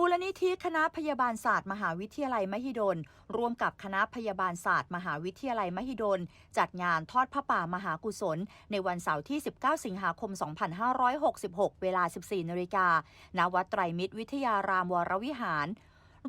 มูลนิธิคณะพยาบาลศาสตร์มหาวิทยาลัยมหิดล ร่วมกับคณะพยาบาลศาสตร์มหาวิทยาลัยมหิดล จัดงานทอดพระป่ามหากุศล ในวันเสาร์ที่ 19 สิงหาคม 2566 เวลา 14นาฬิกาณวัดไตรมิตรวิทยารามวรวิหาร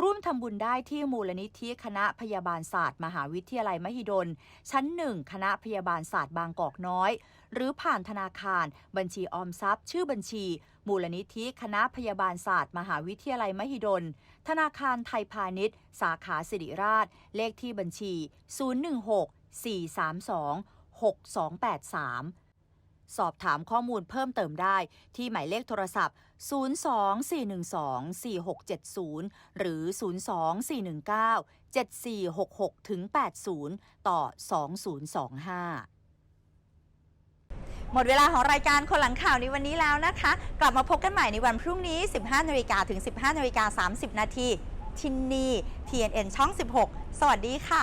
ร่วมทำบุญได้ที่มูลนิธิคณะพยาบาลศาสตร์ มหาวิทยาลัยมหิดล ชั้นหนึ่งคณะพยาบาลศาสตร์บางกอกน้อย หรือผ่านธนาคาร บัญชีออมทรัพย์ ชื่อบัญชี มูลนิธิคณะพยาบาลศาสตร์ มหาวิทยาลัยมหิดล ธนาคารไทยพาณิชย์ สาขาสิริราช เลขที่บัญชี 016 432 6283 สอบถามข้อมูลเพิ่มเติมได้ที่หมายเลขโทรศัพท์ 024124670 หรือ 024197466ถึง80 ต่อ 2025หมดเวลาของรายการคนหลังข่าวในวันนี้แล้วนะคะ กลับมาพบกันใหม่ในวันพรุ่งนี้ 15นาฬิกาถึง 15นาฬิกา30 นาทีที่นี่ TNN ช่อง 16 สวัสดีค่ะ